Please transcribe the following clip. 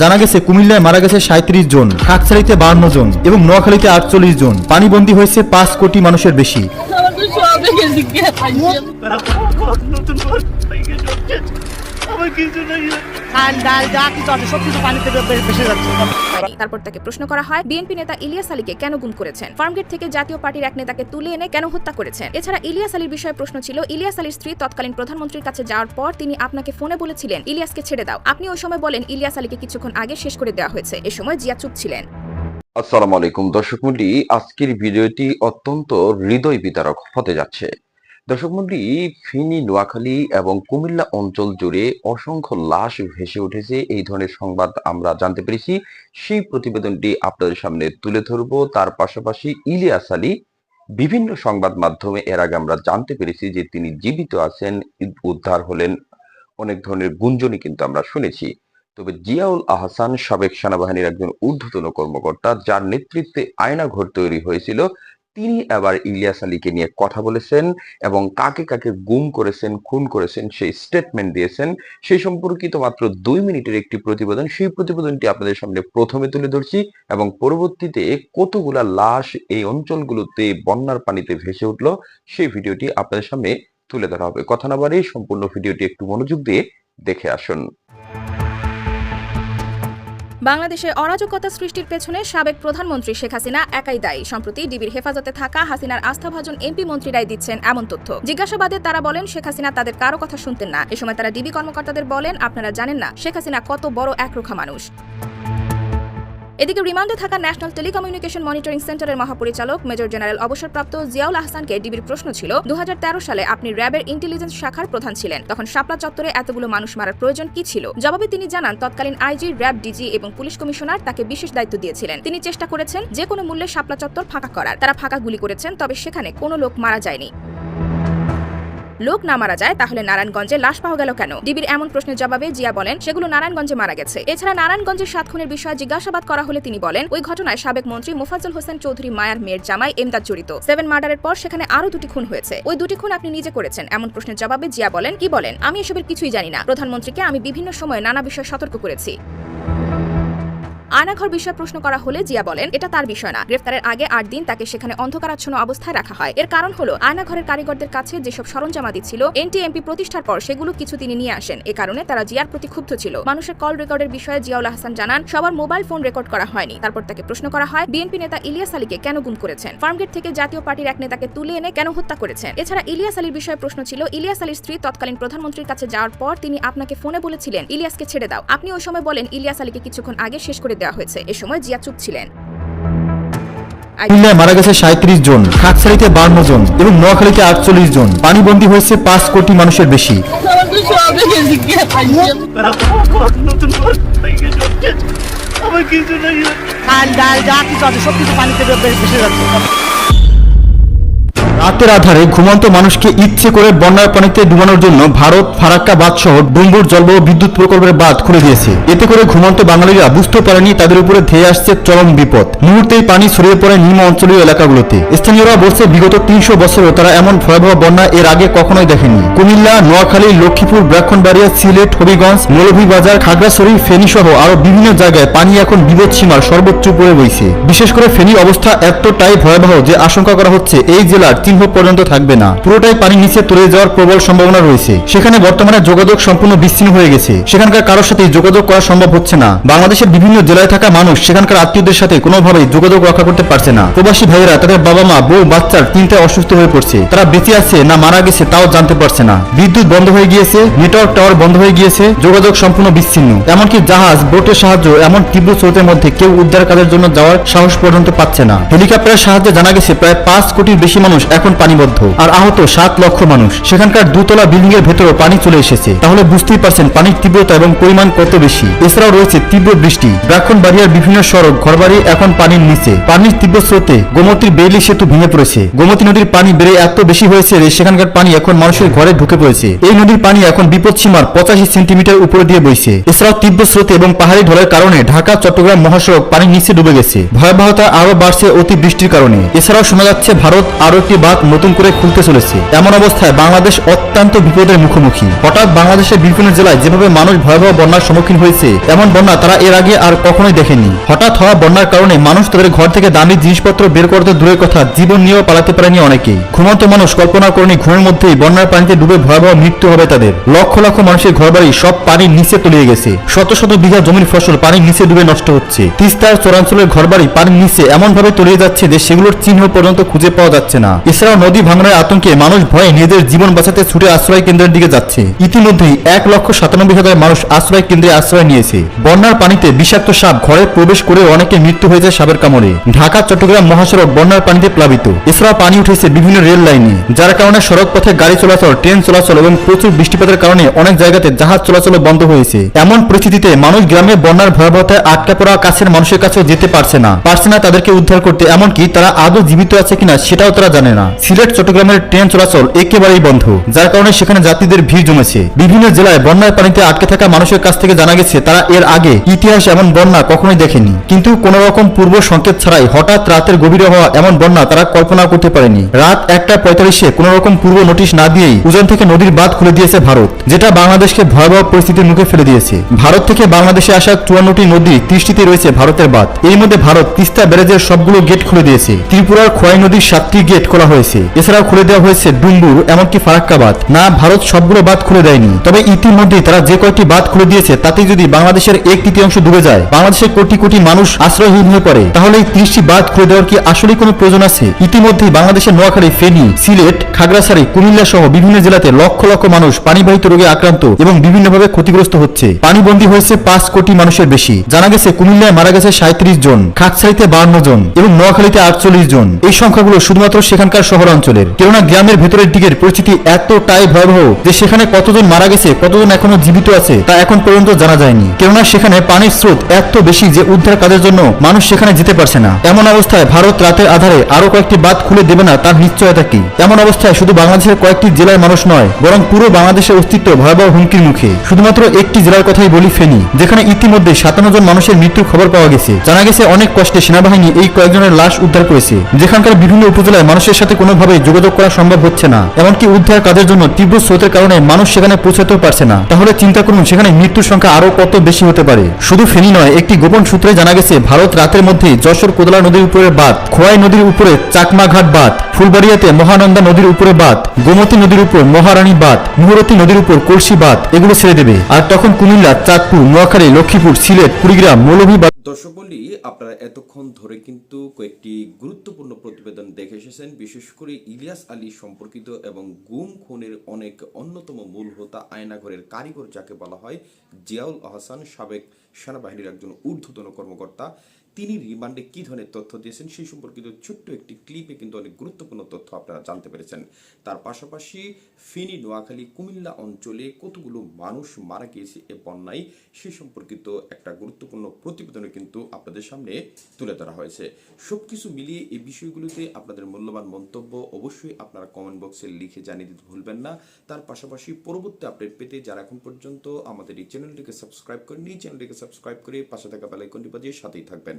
জানা গেছে, কুমিল্লায় মারা গেছে সাঁত্রিশ জন কাকসারিতে বান্ন জন এবং নোয়াখালীতে আটচল্লিশ জন। পানিবন্দী হয়েছে পাঁচ কোটি মানুষের বেশি। চাল ডাল যা কিছু আছে সব কিছু পানিতে ভেসে যাচ্ছে। তারপর তাকে প্রশ্ন করা হয় বিএনপি নেতা ইলিয়াস আলীকে কেন গুম করেছেন? ফার্মগেট থেকে জাতীয় পার্টির এক নেতাকে তুলে এনে কেন হত্যা করেছেন? এছাড়া ইলিয়াস আলীর বিষয়ে প্রশ্ন ছিল ইলিয়াস আলীর স্ত্রী তৎকালীন প্রধানমন্ত্রীর কাছে যাওয়ার পর তিনি আপনাকে ফোনে বলেছিলেন ইলিয়াসকে ছেড়ে দাও। আপনি ওই সময় বলেন ইলিয়াস আলীকে কিছুক্ষণ আগে শেষ করে দেওয়া হয়েছে। এ সময় জিয়া চুপ ছিলেন। আসসালামু আলাইকুম দর্শক মন্ডলী আজকের ভিডিওটি অত্যন্ত হৃদয় বিতারক হতে যাচ্ছে। দর্শক মন্ডলী, ফেনী, নোয়াখালী এবং কুমিল্লা অঞ্চল জুড়ে অসংখ্য লাশ ভেসে উঠেছে। এই ধরনের সংবাদ আমরা জানতে পেরেছি। সেই প্রতিবেদনটি আপনাদের সামনে তুলে ধরব। তার পাশাপাশি ইলিয়াস আলী বিভিন্ন সংবাদ মাধ্যমে এর আগে আমরা জানতে পেরেছি যে তিনি জীবিত আছেন, উদ্ধার হলেন, অনেক ধরনের গুঞ্জনই কিন্তু আমরা শুনেছি। তবে জিয়াউল আহসান সাবেক সেনাবাহিনীর একজন ঊর্ধ্বতন কর্মকর্তা, যার নেতৃত্বে আয়না ঘর তৈরি হয়েছিল। তিনি এবার ইলিয়াস আলীকে নিয়ে কথা বলেছেন এবং কাকে কাকে গুম করেছেন, খুন করেছেন, সেই স্টেটমেন্ট দিয়েছেন, সেই সম্পর্কিত মাত্র দুই মিনিটের একটি প্রতিবেদন। সেই প্রতিবেদনটি আপনাদের সামনে প্রথমে তুলে ধরছি এবং পরবর্তীতে কতগুলা লাশ এই অঞ্চলগুলোতে বন্যার পানিতে ভেসে উঠল, সেই ভিডিওটি আপনাদের সামনে তুলে ধরা হবে। কথা না বাড়িয়ে সম্পূর্ণ ভিডিওটি একটু মনোযোগ দিয়ে দেখে আসুন। বাংলাদেশে অরাজকতা সৃষ্টির পেছনে সাবেক প্রধানমন্ত্রী শেখ হাসিনা একাই দায়ী। সম্প্রতি ডিবির হেফাজতে থাকা হাসিনার আস্থাভাজন এমপি মন্ত্রীরাই দিচ্ছেন এমন তথ্য। জিজ্ঞাসাবাদে তারা বলেন, শেখ হাসিনা তাদের কারও কথা শুনতেন না। এ সময় তারা ডিবি কর্মকর্তাদের বলেন, আপনারা জানেন না, শেখ হাসিনা কত বড় একরোখা মানুষ। এদিকে রিমান্ডে থাকা ন্যাশনাল টেলিকমিউনিকেশন মনিটরিং সেন্টারের মহাপরিচালক মেজর জেনারেল অবসরপ্রাপ্ত জিয়াউল আহসানকে ডিবির প্রশ্ন ছিল দু হাজার তেরো সালে আপনি র্যাবের ইন্টেলিজেন্স শাখার প্রধান ছিলেন, তখন শাপলা চত্বরে এতগুলো মানুষ মারার প্রয়োজন কি ছিল? জবাবে তিনি জানান, তৎকালীন আইজি, র্যাব ডিজি এবং পুলিশ কমিশনার তাকে বিশেষ দায়িত্ব দিয়েছিলেন। তিনি চেষ্টা করেছেন যে কোনো মূল্যে শাপলা চত্বর ফাঁকা করার। তারা ফাঁকা গুলি করেছেন, তবে সেখানে কোনো লোক মারা যায়নি। লোক না মারা যায়, তাহলে নারায়ণগঞ্জে লাশ পাওয়া গেল কেন? ডিবির এমন প্রশ্নের জবাবে জিয়া বলেন, সেগুলো নারায়ণগঞ্জে মারা গেছে। এছাড়া নারায়ণগঞ্জের সাত খুনের বিষয়ে জিজ্ঞাসাবাদ করা হলে তিনি বলেন, ওই ঘটনায় সাবেক মন্ত্রী মোফাজ্জল হোসেন চৌধুরী, মায়ার মেয়ের জামাই, এমদাদ জড়িত। সেভেন মার্ডারের পর সেখানে আরও দুটি খুন হয়েছে। ওই দুটি খুন আপনি নিজে করেছেন, এমন প্রশ্নের জবাবে জিয়া বলেন, কি বলেন? আমি এসবের কিছুই জানি না। প্রধানমন্ত্রীকে আমি বিভিন্ন সময় নানা বিষয়ে সতর্ক করেছি। আয়নাঘর বিষয়ে প্রশ্ন করা হলে জিয়া বলেন, এটা তার বিষয় না। গ্রেফতারের আগে আট দিন তাকে সেখানে অন্ধকারাচ্ছন্ন অবস্থায় রাখা হয়। এর কারণ হলো আয়নাঘরের কারিগরদের কাছে যেসব সরঞ্জামাদি ছিল, এনটিএমপি প্রতিষ্ঠার পর সেগুলো কিছু তিনি নিয়ে আসেন। এ কারণে তারা জিয়ার প্রতি ক্ষুব্ধ ছিল। মানুষের কল রেকর্ডের বিষয়ে জিয়াউল হাসান জানান, সবার মোবাইল ফোন রেকর্ড করা হয়নি। তারপর তাকে প্রশ্ন করা হয়, বিএনপি নেতা ইলিয়াস আলীকে কেন গুম করেছেন? ফার্মগেট থেকে জাতীয় পার্টির এক নেতাকে তুলে এনে কেন হত্যা করেছেন? এছাড়া ইলিয়াস আলীর বিষয়ে প্রশ্ন ছিল, ইলিয়াস আলীর স্ত্রী তৎকালীন প্রধানমন্ত্রীর কাছে যাওয়ার পর তিনি আপনাকে ফোনে বলেছিলেন, ইলিয়াসকে ছেড়ে দাও। আপনি ওই সময় বলেন, ইলিয়াস আলীকে কিছুক্ষণ আগে শেষ করে দেওয়া হয়েছে। এ সময় জিয়া চুপ ছিলেন। কুমিল্লায় মারা গেছে সাঁত্রিশ জন কাকসারিতে বান্ন জন এবং নোয়াখালীতে আটচল্লিশ জন। পানিবন্দী হয়েছে পাঁচ কোটি মানুষের বেশি। ডাল যা কিছু আছে সব কিছু পানিতে ভেসে যাচ্ছে রাতের আধারে ঘুমন্ত মানুষকে ইচ্ছে করে বন্যার পানিতে ডুবানোর জন্য ভারত, ফারাক্কা বাঁধ সহ ডুম্বুর জলবায়ু বিদ্যুৎ প্রকল্পের বাঁধ খুলে দিয়েছে। এতে করে ঘুমন্ত বাঙালিরা বুঝতে পারেনি তাদের উপরে ধেয়ে আসছে চরম বিপদ। মুহূর্তেই পানি ছড়িয়ে পড়ে নিম্ন অঞ্চলীয় এলাকাগুলোতে। স্থানীয়রা বলছে, বিগত তিনশো বছরও তারা এমন ভয়াবহ বন্যা এর আগে কখনোই দেখেনি। কুমিল্লা, নোয়াখালী, লক্ষ্মীপুর, ব্রাহ্মণবাড়িয়া, সিলেট, হবিগঞ্জ, মৌলভীবাজার, খাগড়াছড়ি ফেনী সহ আরও বিভিন্ন জায়গায় পানি এখন বিপদ সীমার সর্বোচ্চ উপরে বইছে। বিশেষ করে ফেনী অবস্থা এতটাই ভয়াবহ যে আশঙ্কা করা হচ্ছে এই জেলার চিহ্ন পর্যন্ত থাকবে না। পুরোটাই পানি নিচে তলিয়ে যাওয়ার প্রবল সম্ভাবনা রয়েছে। সেখানে বর্তমানে যোগাযোগ সম্পূর্ণ বিচ্ছিন্ন হয়ে গেছে। সেখানকার কারোর সাথে যোগাযোগ করা সম্ভব হচ্ছে না। বাংলাদেশের বিভিন্ন জেলায় থাকা মানুষ সেখানকার আত্মীয়দের সাথে কোনোভাবেই যোগাযোগ রক্ষা করতে পারছে না। প্রবাসী ভাইয়েরা, তাদের বাবা মা বউ, বাচ্চার চিন্তায় অসুস্থ হয়ে পড়ছে। তারা বেঁচে আছে না মারা গেছে তাও জানতে পারছে না। বিদ্যুৎ বন্ধ হয়ে গিয়েছে, নেটওয়ার্ক টাওয়ার বন্ধ হয়ে গিয়েছে, যোগাযোগ সম্পূর্ণ বিচ্ছিন্ন। এমনকি জাহাজ, বোটের সাহায্য, এমন তীব্র স্রোতের মধ্যে কেউ উদ্ধার কাজের জন্য যাওয়ার সাহস পর্যন্ত পাচ্ছে না। হেলিকপ্টারের সাহায্যে জানা গেছে, প্রায় পাঁচ কোটির বেশি মানুষ এখন পানিবদ্ধ। আর আহত সাত লক্ষ মানুষ। সেখানকার দুতলা বিল্ডিং এর ভেতরেও পানি চলে এসেছে। তাহলে বুঝতেই পারছেন পানির তীব্রতা এবং পরিমাণ কত বেশি। এছাড়াও রয়েছে তীব্র বৃষ্টি। ব্রাহ্মণবাড়িয়ার বিভিন্ন সড়ক ঘরবাড়ি এখন পানির নিচে। পানির তীব্র স্রোতে গোমতীর বেইলি সেতু ভেঙে পড়েছে। গোমতী নদীর পানি বেড়ে এত বেশি হয়েছে যে সেখানকার পানি এখন মানুষের ঘরে ঢুকে পড়েছে। এই নদীর পানি এখন বিপদ সীমার পঁচাশি সেন্টিমিটার উপরে দিয়ে বইছে। এছাড়াও তীব্র স্রোতে এবং পাহাড়ি ঢলের কারণে ঢাকা, চট্টগ্রাম মহাসড়ক পানির নিচে ডুবে গেছে। ভয়াবহতা আরও বাড়ছে অতি বৃষ্টির কারণে। এছাড়াও শোনা যাচ্ছে ভারত আরও একটি বাঁধ নতুন করে খুলতে চলেছে। এমন অবস্থায় বাংলাদেশ অত্যন্ত বিপদের মুখোমুখি। হঠাৎ বাংলাদেশের বিভিন্ন জেলায় যেভাবে মানুষ ভয়াবহ বন্যার সম্মুখীন হয়েছে, এমন বন্যা তারা এর আগে আর কখনোই দেখেনি। হঠাৎ হওয়া বন্যার কারণে মানুষ তাদের ঘর থেকে দামি জিনিসপত্র বের করতে দূরের কথা জীবন নিয়েও পালাতে পারেনি অনেকেই ঘুমন্ত মানুষ কল্পনা করেনি ঘুমের মধ্যেই বন্যার পানিতে ডুবে ভয়াবহ মৃত্যু হবে তাদের। লক্ষ লক্ষ মানুষের ঘরবাড়ি সব পানির নিচে তলিয়ে গেছে। শত শত বিঘা জমির ফসল পানির নিচে ডুবে নষ্ট হচ্ছে। তিস্তার চরাঞ্চলের ঘরবাড়ি পানির নিচে এমন ভাবে তলিয়ে যাচ্ছে যে সেগুলোর চিহ্ন পর্যন্ত খুঁজে পাওয়া যাচ্ছে না। এছাড়াও নদী ভাঙনের আতঙ্কে মানুষ ভয়ে নিজেদের জীবন বাঁচাতে ছুটে আশ্রয় কেন্দ্রের দিকে যাচ্ছে। ইতিমধ্যেই এক লক্ষ সাতানব্বই হাজার মানুষ আশ্রয় কেন্দ্রে আশ্রয় নিয়েছে। বন্যার পানিতে বিষাক্ত সাপ ঘরে প্রবেশ করে অনেকে মৃত্যু হয়েছে সাপের কামড়ে। ঢাকা, চট্টগ্রাম মহাসড়ক বন্যার পানিতে প্লাবিত। এছাড়া পানি উঠেছে বিভিন্ন রেল লাইনে, যার কারণে সড়ক পথে গাড়ি চলাচল, ট্রেন চলাচল এবং প্রচুর বৃষ্টিপাতের কারণে অনেক জায়গাতে জাহাজ চলাচল বন্ধ হয়েছে। এমন পরিস্থিতিতে মানুষ গ্রামে বন্যার ভয়াবহতায় আটকা পড়া কাছের মানুষের কাছে যেতে পারছে না। পারছে না তাদেরকে উদ্ধার করতে, এমনকি তারা আদৌ জীবিত আছে কিনা সেটাও তারা জানে না। সিলেট, চট্টগ্রামের ট্রেন চলাচল একেবারেই বন্ধ, যার কারণে সেখানে যাত্রীদের ভিড় জমেছে। বিভিন্ন জেলায় বন্যার পানিতে আটকে থাকা মানুষের কাছ থেকে জানা গেছে, তারা এর আগে ইতিহাস এমন বন্যা কখনোই দেখেনি। কিন্তু কোন রকম পূর্ব সংকেত ছাড়াই হঠাৎ রাতের গভীরে হওয়া এমন বন্যা তারা কল্পনা করতে পারেনি। রাত একটা পঁয়তাল্লিশে কোন রকম পূর্ব নোটিশ না দিয়েই উজান থেকে নদীর বাঁধ খুলে দিয়েছে ভারত, যেটা বাংলাদেশকে ভয়াবহ পরিস্থিতির মুখে ফেলে দিয়েছে। ভারত থেকে বাংলাদেশে আসা চুয়ান্নটি নদী ত্রিশটিতে রয়েছে ভারতের বাঁধ। এর মধ্যে ভারত তিস্তা ব্যারেজের সবগুলো গেট খুলে দিয়েছে। ত্রিপুরার খোয়াই নদীর সাতটি গেট খোলা হয়েছে। এছাড়াও খুলে দেওয়া হয়েছে ডুম্বুর এমনকি ফারাক্কা বাঁধ না, ভারত সবগুলো বাঁধ খুলে দেয়নি। তবে ইতিমধ্যেই তারা যে কয়েকটি বাঁধ খুলে দিয়েছে তাতে যদি বাংলাদেশের এক তৃতীয়াংশ ডুবে যায়, বাংলাদেশের কোটি কোটি মানুষ আশ্রয়হীন হয়ে পড়ে, তাহলে এই ত্রিশটি বাঁধ খুলে দেওয়ার কি আসলে কোনো প্রয়োজন আছে? ইতিমধ্যেই বাংলাদেশের নোয়াখালী, ফেনী, সিলেট, খাগড়াছড়ি কুমিল্লা সহ বিভিন্ন জেলাতে লক্ষ লক্ষ মানুষ পানিবাহিত রোগে আক্রান্ত এবং বিভিন্নভাবে ক্ষতিগ্রস্ত হচ্ছে। পানিবন্দী হয়েছে পাঁচ কোটি মানুষের বেশি। জানা গেছে, কুমিল্লায় মারা গেছে সাঁত্রিশ জন খাকসাইতে বান্ন জন এবং নোয়াখালীতে আটচল্লিশ জন। এই সংখ্যাগুলো শুধুমাত্র সেখানকার শহরাঞ্চলের। কেননা গ্রামের ভেতরের দিকের পরিস্থিতি এতটাই ভয়াবহ যে সেখানে কতজন মারা গেছে, কতজন এখনও জীবিত আছে, তা এখন পর্যন্ত জানা যায়নি। কেননা সেখানে পানির স্রোত এত বেশি যে উদ্ধার কাজের জন্য মানুষ সেখানে যেতে পারছে না। এমন অবস্থায় ভারত রাতের আধারে আরও কয়েকটি বাঁধ খুলে দেবে না তার নিশ্চয়তা কি? এমন অবস্থায় শুধু বাংলাদেশের কয়েকটি জেলার মানুষ নয়, বরং পুরো বাংলাদেশের অস্তিত্ব ভয়াবহ হুমকির মুখে। শুধুমাত্র একটি জেলার কথাই বলি ফেনি, যেখানে ইতিমধ্যে সাতান্ন জন মানুষের মৃত্যুর খবর পাওয়া গেছে। জানা গেছে অনেক কষ্টে সেনাবাহিনী এই কয়েকজনের লাশ উদ্ধার করেছে। যেখানকার বিভিন্ন উপজেলায় মানুষের সাথে কোনোভাবে যোগাযোগ করা সম্ভব হচ্ছে না। এমনকি উদ্ধার কাজের জন্য তীব্র স্রোতের কারণে মানুষ সেখানে পৌঁছাতেও পারছে না। তাহলে চিন্তা করুন, সেখানে মৃত্যুর সংখ্যা আরও কত বেশি হতে পারে? শুধু ফেনী নয়, একটি গোপন সূত্রে জানা গেছে, ভারত রাতের মধ্যে যশোর কোদলা নদীর উপরে বাঁধ, খোয়াই নদীর উপরে চাকমাঘাট বাঁধ, ফুলবাড়িয়াতে মহানন্দা নদীর উপরে বাঁধ, গোমতী নদীর উপর মহারানী বাঁধ, মুহূর্তী নদীর উপর কলসি বাঁধ, এগুলো ছেড়ে দেবে। আর তখন কুমিল্লা, চাঁদপুর, নোয়াখালী, লক্ষ্মীপুর, সিলেট, কুড়িগ্রাম মৌলভী দর্শক বলি আপনারা এতক্ষণ ধরে কিন্তু কয়েকটি গুরুত্বপূর্ণ প্রতিবেদন দেখে এসেছেন। বিশেষ করে ইলিয়াস আলী সম্পর্কিত এবং গুম খুনের অনেক অন্যতম মূল হোতা আয়নাঘরের কারিগর যাকে বলা হয় জিয়াউল আহসান সাবেক সেনাবাহিনীর একজন ঊর্ধ্বতন কর্মকর্তা। তিনি রিমান্ডে কি ধরনের তথ্য দিয়েছেন সেই সম্পর্কিত ছোট্ট একটি ক্লিপে কিন্তু অনেক গুরুত্বপূর্ণ তথ্য আপনারা জানতে পেরেছেন। তার পাশাপাশি ফেনী, নোয়াখালী, কুমিল্লা অঞ্চলে কতগুলো মানুষ মারা গিয়েছে এ বন্যায় সে সম্পর্কিত একটা গুরুত্বপূর্ণ প্রতিবেদনে কিন্তু আপনাদের সামনে তুলে ধরা হয়েছে। সব কিছু মিলিয়ে এই বিষয়গুলোতে আপনাদের মূল্যবান মন্তব্য অবশ্যই আপনারা কমেন্ট বক্সে লিখে জানিয়ে দিতে ভুলবেন না। তার পাশাপাশি পরবর্তী আপডেট পেতে যারা এখন পর্যন্ত আমাদের এই চ্যানেলটিকে সাবস্ক্রাইব করেনি চ্যানেলটিকে সাবস্ক্রাইব করে পাশে থাকা বেলাইকনটি বাজিয়ে সাথেই থাকবেন।